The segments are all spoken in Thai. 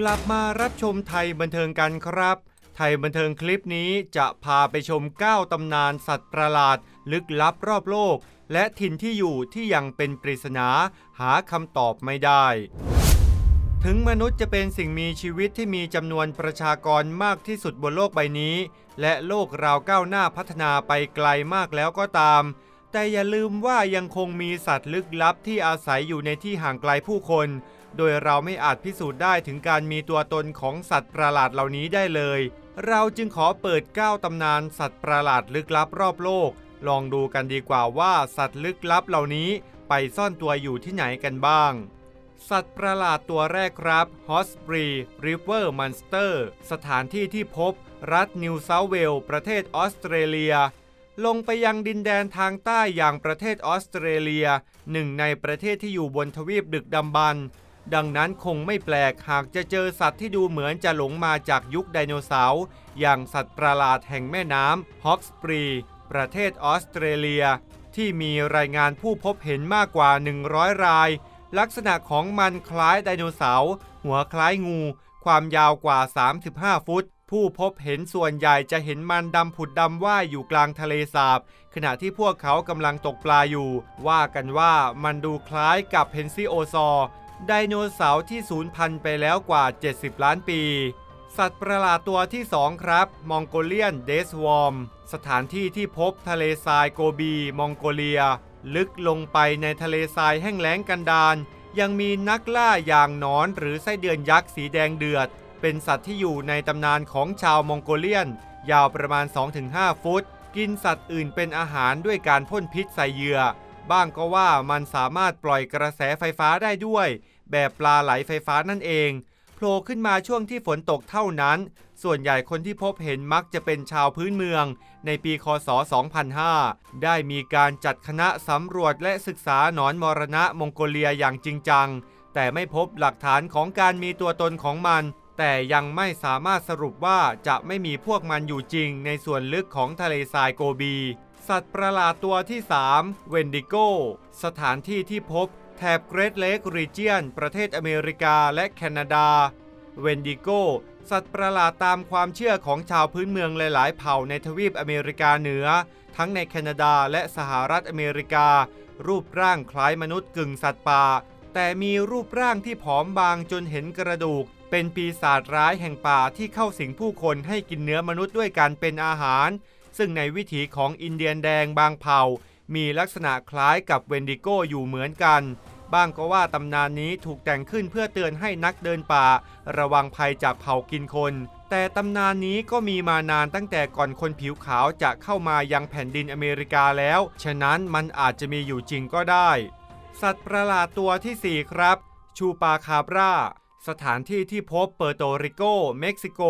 กลับมารับชมไทยบันเทิงกันครับ ไทยบันเทิงคลิปนี้จะพาไปชม 9 ตำนานสัตว์ประหลาด ลึกลับรอบโลก และถิ่นที่อยู่ที่ยังเป็นปริศนาหาคำตอบไม่ได้ ถึงมนุษย์จะเป็นสิ่งมีชีวิตที่มีจำนวนประชากรมากที่สุดบนโลกใบนี้ และโลกราวก้าวหน้าพัฒนาไปไกลมากแล้วก็ตาม แต่อย่าลืมว่ายังคงมีสัตว์ลึกลับที่อาศัยอยู่ในที่ห่างไกลผู้คน โดยเราไม่อาจพิสูจน์ได้ถึงการมีตัวตนของสัตว์ประหลาดเหล่านี้ได้เลย เราจึงขอเปิด9ตำนานสัตว์ประหลาดลึกลับรอบโลก ลองดูกันดีกว่าว่าสัตว์ลึกลับเหล่านี้ไปซ่อนตัวอยู่ที่ไหนกันบ้าง สัตว์ประหลาดตัวแรกครับ h o s b r y River Monster สถานที่ที่พบ รัฐนิวเซาเวล ประเทศออสเตรเลียลงไปยังดินแดนทางใต้อย่างประเทศออสเตรเลีย หนึ่งในประเทศที่อยู่บนทวีปดึกดำบรร ดังนั้นคงไม่แปลกหากจะเจอสัตว์ที่ดูเหมือนจะหลงมาจากยุคไดโนเสาร์อย่างสัตว์ประหลาดแห่งแม่น้ำฮอกสปรี ประเทศออสเตรเลีย ที่มีรายงานผู้พบเห็นมากกว่า 100 ราย ลักษณะของมันคล้ายไดโนเสาร์หัวคล้ายงู ความยาวกว่า 35 ฟุต ผู้พบเห็นส่วนใหญ่จะเห็นมันดำผุดดำว่ายอยู่กลางทะเลสาบ ขณะที่พวกเขากำลังตกปลาอยู่ ว่ากันว่ามันดูคล้ายกับเพนซิโอซอร์ ไดโนเสาร์ที่สูญพันธุ์ไปแล้วกว่า 70 ล้านปี สัตว์ประหลาดตัวที่ 2 ครับ มองโกเลียนเดสวอม สถานที่ที่พบทะเลทรายโกบี มองโกเลีย ลึกลงไปในทะเลทรายแห้งแล้งกันดารยังมีนักล่าอย่างนอนหรือไส้เดือนยักษ์สีแดงเดือด เป็นสัตว์ที่อยู่ในตำนานของชาวมองโกเลียน ยาวประมาณ 2-5 ฟุต กินสัตว์อื่นเป็นอาหารด้วยการพ่นพิษใส่เหยื่อ บ้างก็ว่ามันสามารถปล่อยกระแสไฟฟ้าได้ด้วย แบบปลาไหลไฟฟ้านั่นเองโผล่ขึ้นมาช่วงที่ฝนตกเท่านั้น ส่วนใหญ่คนที่พบเห็นมักจะเป็นชาวพื้นเมือง ในปีคศ 2005 ได้มีการจัดคณะสำรวจและศึกษาหนอนมรณะมองโกเลียอย่างจริงจัง แต่ไม่พบหลักฐานของการมีตัวตนของมัน แต่ยังไม่สามารถสรุปว่าจะไม่มีพวกมันอยู่จริงในส่วนลึกของทะเลทรายโกบี สัตว์ประหลาดตัวที่ 3 เวนดิโก สถานที่ที่พบแถบเกรทเลกรีเจียน ประเทศอเมริกาและแคนาดา เวนดิโก สัตว์ประหลาดตามความเชื่อของชาวพื้นเมืองหลาย ๆ เผ่าในทวีปอเมริกาเหนือ ทั้งในแคนาดาและสหรัฐอเมริกา รูปร่างคล้ายมนุษย์กึ่งสัตว์ป่า แต่มีรูปร่างที่ผอมบางจนเห็นกระดูก เป็นปีศาจร้ายแห่งป่าที่เข้าสิงผู้คนให้กินเนื้อมนุษย์ด้วยกันเป็นอาหาร ซึ่งในวิถีของอินเดียนแดงบางเผ่า มีลักษณะคล้ายกับเวนดิโกอยู่เหมือนกัน บ้างก็ว่าตำนานนี้ถูกแต่งขึ้นเพื่อเตือนให้นักเดินป่า ระวังภัยจากเผ่ากินคน แต่ตำนานนี้ก็มีมานานตั้งแต่ก่อนคนผิวขาวจะเข้ามายังแผ่นดินอเมริกาแล้ว ฉะนั้นมันอาจจะมีอยู่จริงก็ได้ สัตว์ประหลาดตัวทีสี่4 ครับ ชูปาคาบราสถานที่ที่พบเปอร์โตริโก เม็กซิโก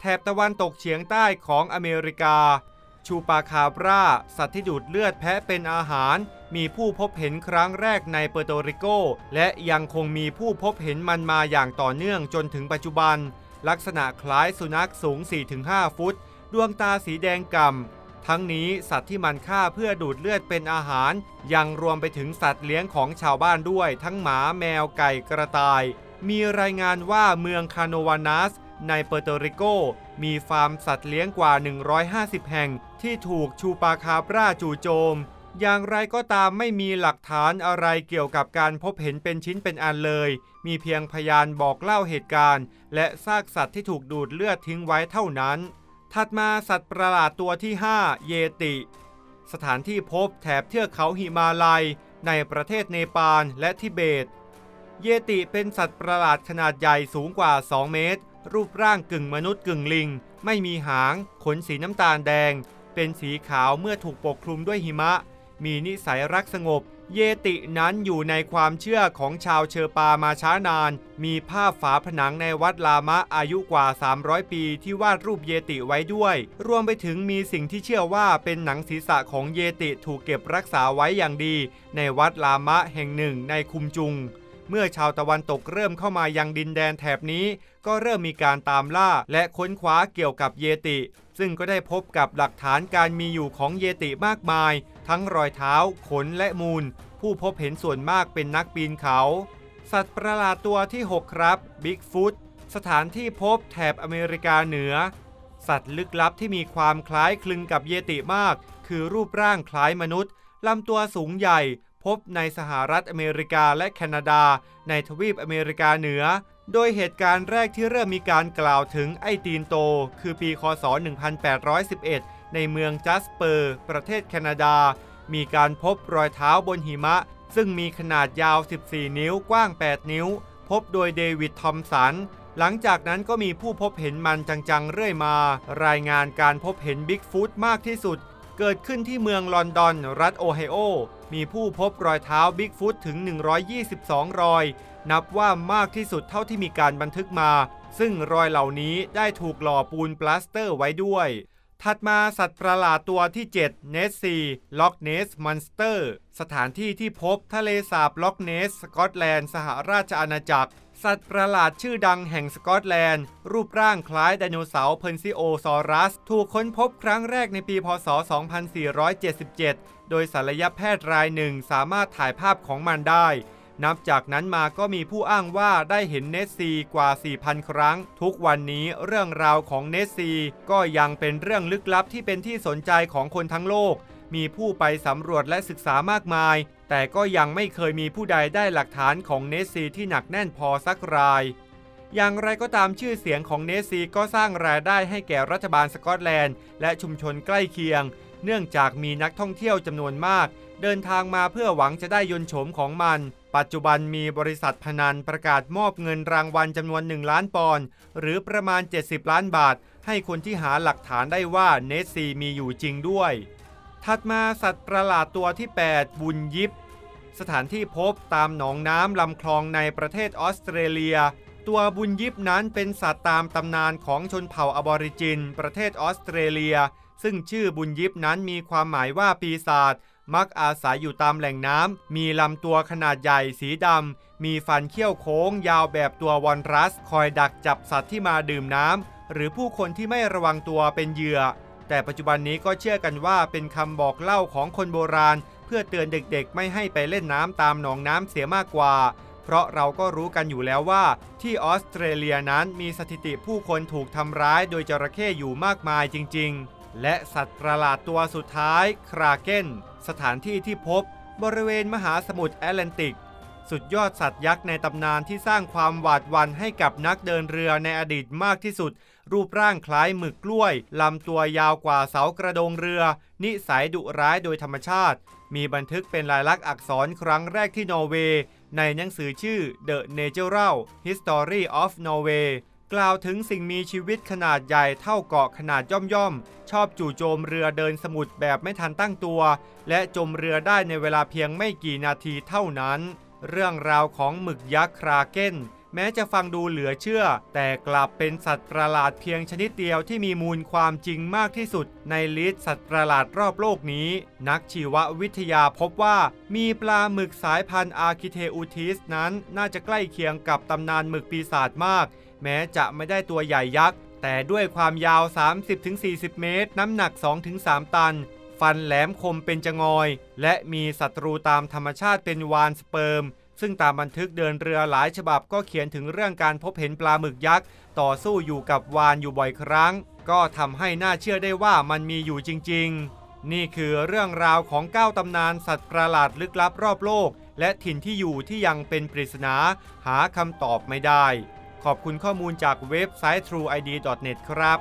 แถบตะวันตกเฉียงใต้ของอเมริกา ชูปาคาบรา สัตว์ที่ดูดเลือดแพะเป็นอาหาร มีผู้พบเห็นครั้งแรกในเปอร์โตริโก และยังคงมีผู้พบเห็นมันมาอย่างต่อเนื่องจนถึงปัจจุบัน ลักษณะคล้ายสุนัขสูง 4-5 ฟุต ดวงตาสีแดงก่ำ ทั้งนี้สัตว์ที่มันฆ่าเพื่อดูดเลือดเป็นอาหาร ยังรวมไปถึงสัตว์เลี้ยงของชาวบ้านด้วย ทั้งหมาแมวไก่กระต่าย มีรายงานว่าเมืองคาโนวานัสในเปอร์โตริโก มีฟาร์มสัตว์เลี้ยงกว่า 150 แห่ง ที่ถูกชูปาคาบราจู่โจม อย่างไรก็ตามไม่มีหลักฐานอะไรเกี่ยวกับการพบเห็นเป็นชิ้นเป็นอันเลย มีเพียงพยานบอกเล่าเหตุการณ์ และซากสัตว์ที่ถูกดูดเลือดทิ้งไว้เท่านั้น ถัดมาสัตว์ประหลาดตัวที่ 5 เยติ สถานที่พบแถบเทือกเขาหิมาลัย ในประเทศเนปาลและทิเบต เยติเป็นสัตว์ประหลาดขนาดใหญ่สูงกว่า 2 เมตร รูปร่างกึ่งมนุษย์กึ่งลิง ไม่มีหาง ขนสีน้ำตาลแดง เป็นสีขาวเมื่อถูกปกคลุมด้วยหิมะ มีนิสัยรักสงบ เยตินั้นอยู่ในความเชื่อของชาวเชอปามาช้านาน มีภาพฝาผนังในวัดลามะอายุกว่า 300 ปีที่วาดรูปเยติไว้ด้วย รวมไปถึงมีสิ่งที่เชื่อว่าเป็นหนังศีรษะของเยติถูกเก็บรักษาไว้อย่างดี ในวัดลามะแห่งหนึ่งในคุมจุง เมื่อชาวตะวันตกเริ่มเข้ามายังดินแดนแถบนี้ ก็เริ่มมีการตามล่าและค้นคว้าเกี่ยวกับเยติ ซึ่งก็ได้พบกับหลักฐานการมีอยู่ของเยติมากมาย ทั้งรอยเท้า ขนและมูล ผู้พบเห็นส่วนมากเป็นนักปีนเขา สัตว์ประหลาดตัวที่ 6 ครับบิ๊กฟุตสถานที่พบแถบอเมริกาเหนือ สัตว์ลึกลับที่มีความคล้ายคลึงกับเยติมาก คือรูปร่างคล้ายมนุษย์ลำตัวสูงใหญ่ พบในสหรัฐอเมริกาและแคนาดา ในทวีปอเมริกาเหนือ โดยเหตุการณ์แรกที่เริ่มมีการกล่าวถึงไอตีนโต คือปีคศ 1811 ในเมืองจัสเปอร์ ประเทศแคนาดา มีการพบรอยเท้าบนหิมะ ซึ่งมีขนาดยาว 14 นิ้วกว้าง 8 นิ้ว พบโดยเดวิดทอมสันหลังจากนั้นก็มีผู้พบเห็นมันจังๆ เรื่อยมา รายงานการพบเห็นบิ๊กฟุตมากที่สุด เกิดขึ้นที่เมืองลอนดอน รัฐโอไฮโอ มีผู้พบรอยเท้าบิ๊กฟุตถึง 122 รอย นับว่ามากที่สุดเท่าที่มีการบันทึกมา ซึ่งรอยเหล่านี้ได้ถูกหล่อปูนปลาสเตอร์ไว้ด้วย ถัดมาสัตว์ประหลาดตัวที่ 7 เนสซีล็อกเนสมอนสเตอร์ สถานที่ที่พบทะเลสาบล็อกเนส สกอตแลนด์ สหราชอาณาจักร สัตว์ประหลาดชื่อดังแห่งสกอตแลนด์ รูปร่างคล้ายไดโนเสาร์เพนซิโอซอรัส ถูกค้นพบครั้งแรกในปีพศ 2477 โดยศัลยแพทย์รายหนึ่งสามารถถ่ายภาพของมันได้ นับจากนั้นมาก็มีผู้อ้างว่าได้เห็นเนสซีกว่า 4,000 ครั้ง ทุกวันนี้เรื่องราวของเนสซีก็ยังเป็นเรื่องลึกลับที่เป็นที่สนใจของคนทั้งโลก มีผู้ไปสำรวจและศึกษามากมาย แต่ก็ยังไม่เคยมีผู้ใดได้หลักฐานของเนสซีที่หนักแน่นพอสักราย อย่างไรก็ตามชื่อเสียงของเนสซีก็สร้างรายได้ให้แก่รัฐบาลสกอตแลนด์ และชุมชนใกล้เคียง เนื่องจากมีนักท่องเที่ยวจำนวนมาก เดินทางมาเพื่อหวังจะได้ยนโฉมของมัน ปัจจุบันมีบริษัทพนันประกาศมอบเงินรางวัลจำนวน 1 ล้านปอนด์หรือประมาณ 70 ล้านบาท ให้คนที่หาหลักฐานได้ว่าเนสซีมีอยู่จริงด้วย ถัดมาสัตว์ประหลาดตัวที่ 8 บุญยิปสถานที่พบตามหนองน้ำลำคลองในประเทศออสเตรเลีย ตัวบุญยิปนั้นเป็นสัตว์ตามตำนานของชนเผ่าอบอริจิน ประเทศออสเตรเลีย ซึ่งชื่อบุญยิปนั้นมีความหมายว่าปีศาจมักอาศัยอยู่ตามแหล่งน้ำ มีลำตัวขนาดใหญ่สีดำ มีฟันเขี้ยวโค้ง ยาวแบบตัววอนรัส คอยดักจับสัตว์ที่มาดื่มน้ำ หรือผู้คนที่ไม่ระวังตัวเป็นเหยื่อ แต่ปัจจุบันนี้ก็เชื่อกันว่าเป็นคำบอกเล่าของคนโบราณ เพื่อเตือนเด็กๆ ไม่ให้ไปเล่นน้ำตามหนองน้ำเสียมากกว่า เพราะเราก็รู้กันอยู่แล้วว่า ที่ออสเตรเลียนั้นมีสถิติผู้คนถูกทำร้ายโดยจระเข้อยู่มากมายจริง ๆ และสัตว์ประหลาดตัวสุดท้ายคราเกนสถานที่ที่พบบริเวณมหาสมุทรแอตแลนติก สุดยอดสัตว์ยักษ์ในตำนานที่สร้างความหวาดหวั่นให้กับนักเดินเรือในอดีตมากที่สุด รูปร่างคล้ายหมึกกล้วย ลำตัวยาวกว่าเสากระโดงเรือ นิสัยดุร้ายโดยธรรมชาติ มีบันทึกเป็นลายลักษณ์อักษรครั้งแรกที่นอร์เวย์ ในหนังสือชื่อ The Natural History of Norway กล่าวถึงสิ่งมีชีวิตขนาดใหญ่เท่าเกาะขนาดย่อมๆ ชอบจู่โจมเรือเดินสมุทรแบบไม่ทันตั้งตัว และจมเรือได้ในเวลาเพียงไม่กี่นาทีเท่านั้น เรื่องราวของหมึกยักษ์คราเก้น แม้จะฟังดูเหลือเชื่อ แต่กลับเป็นสัตว์ประหลาดเพียงชนิดเดียวที่มีมูลความจริงมากที่สุด ในลิสต์สัตว์ประหลาดรอบโลกนี้ นักชีววิทยาพบว่ามีปลาหมึกสายพันธุ์อาร์คิเทอูทิสนั้นน่าจะใกล้เคียงกับตำนานหมึกปีศาจมาก แม้จะไม่ได้ตัวใหญ่ยักษ์แต่ด้วยความยาว 30-40 เมตร น้ำหนัก 2-3 ตัน ฟันแหลมคมเป็นจงอย และมีศัตรูตามธรรมชาติเป็นวานสเปิร์ม ซึ่งตามบันทึกเดินเรือหลายฉบับก็เขียนถึงเรื่องการพบเห็นปลาหมึกยักษ์ ต่อสู้อยู่กับวานอยู่บ่อยครั้ง ก็ทำให้น่าเชื่อได้ว่ามันมีอยู่จริง ๆ นี่คือเรื่องราวของเก้าตำนานสัตว์ประหลาดลึกลับรอบโลก และถิ่นที่อยู่ที่ยังเป็นปริศนา หาคำตอบไม่ได้ ขอบคุณข้อมูลจากเว็บไซต์ trueid.net ครับ